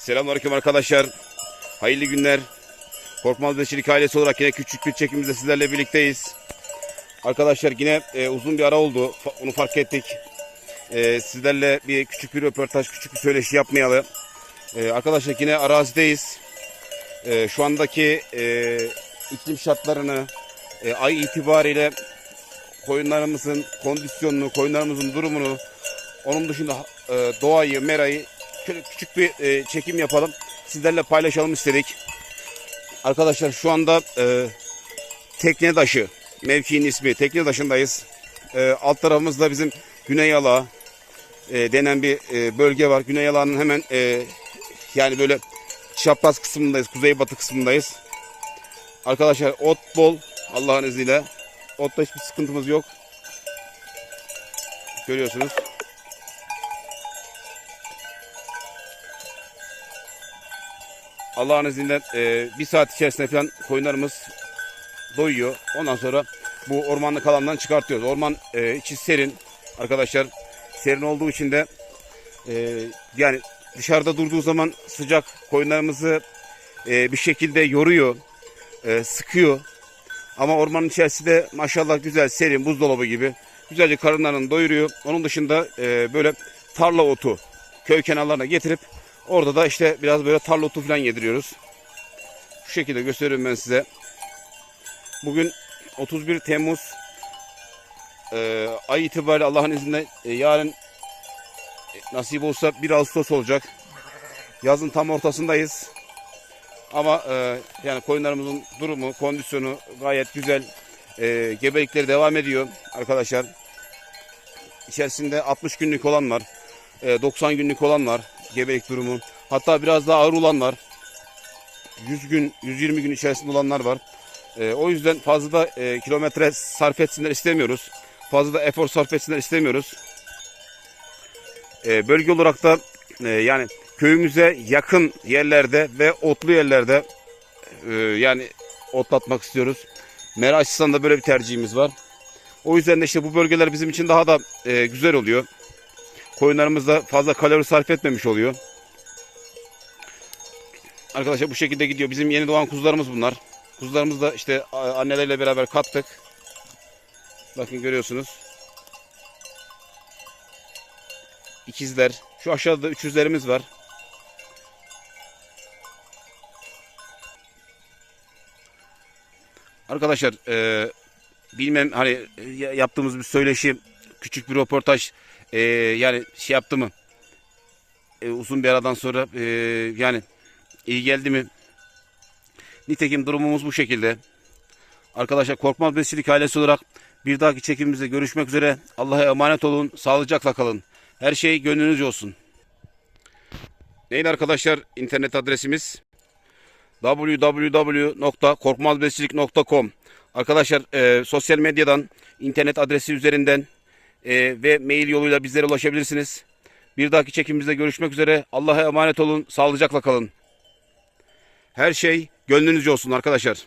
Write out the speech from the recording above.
Selamünaleyküm arkadaşlar. Hayırlı günler. Korkmaz Beşirik ailesi olarak yine küçük bir çekimimizde sizlerle birlikteyiz. Arkadaşlar yine e, uzun bir ara oldu. Onu fark ettik. E, sizlerle bir küçük bir röportaj, küçük bir söyleşi yapmayalı. E, arkadaşlar yine arazideyiz. E, şu andaki e, iklim şartlarını e, ay itibariyle koyunlarımızın kondisyonunu, koyunlarımızın durumunu, onun dışında e, doğayı, merayı şöyle küçük bir e, çekim yapalım. Sizlerle paylaşalım istedik. Arkadaşlar şu anda e, Teknedaşı mevkinin ismi Teknedaşı'ndayız. E, alt tarafımızda bizim Güney Yala e, denen bir e, bölge var. Güney Yala'nın hemen e, yani böyle çapraz kısmındayız. Kuzeybatı kısmındayız. Arkadaşlar ot bol Allah'ın izniyle. Otta hiçbir sıkıntımız yok. Görüyorsunuz. Allah'ın izniyle e, bir saat içerisinde falan koyunlarımız doyuyor. Ondan sonra bu ormanlık alandan çıkartıyoruz. Orman e, içi serin arkadaşlar. Serin olduğu için de e, yani dışarıda durduğu zaman sıcak koyunlarımızı e, bir şekilde yoruyor, e, sıkıyor. Ama ormanın içerisi de maşallah güzel, serin, buzdolabı gibi. Güzelce karınlarını doyuruyor. Onun dışında e, böyle tarla otu köy kenarlarına getirip orada da işte biraz böyle tarla otu falan yediriyoruz. Şu şekilde gösteriyorum ben size. Bugün 31 Temmuz e, ay itibariyle Allah'ın izniyle e, yarın e, nasip olsa 1 Ağustos olacak. Yazın tam ortasındayız. Ama e, yani koyunlarımızın durumu, kondisyonu gayet güzel. E, gebelikleri devam ediyor arkadaşlar. İçerisinde 60 günlük olan var. e, 90 günlük olan var gebelik durumu. Hatta biraz daha ağır olan var. 100 gün, 120 gün içerisinde olanlar var. E, o yüzden fazla da e, kilometre sarf etsinler istemiyoruz. Fazla da efor sarf etsinler istemiyoruz. E, bölge olarak da e, yani köyümüze yakın yerlerde ve otlu yerlerde e, yani otlatmak istiyoruz. Mera açısından da böyle bir tercihimiz var. O yüzden de işte bu bölgeler bizim için daha da e, güzel oluyor. Koyunlarımız da fazla kalori sarf etmemiş oluyor. Arkadaşlar bu şekilde gidiyor. Bizim yeni doğan kuzularımız bunlar. Kuzularımız da işte anneleriyle beraber kattık. Bakın görüyorsunuz. İkizler. Şu aşağıda da üçüzlerimiz var. Arkadaşlar e, bilmem hani ya- yaptığımız bir söyleşi küçük bir röportaj e, yani şey yaptı mı? E, uzun bir aradan sonra e, yani iyi geldi mi? Nitekim durumumuz bu şekilde. Arkadaşlar Korkmaz Besicilik ailesi olarak bir dahaki çekimimizde görüşmek üzere. Allah'a emanet olun sağlıcakla kalın. Her şey gönlünüzce olsun. Neydi arkadaşlar internet adresimiz? www.korkmazbesicilik.com Arkadaşlar e, sosyal medyadan, internet adresi üzerinden e, ve mail yoluyla bizlere ulaşabilirsiniz. Bir dahaki çekimimizde görüşmek üzere. Allah'a emanet olun. Sağlıcakla kalın. Her şey gönlünüzce olsun arkadaşlar.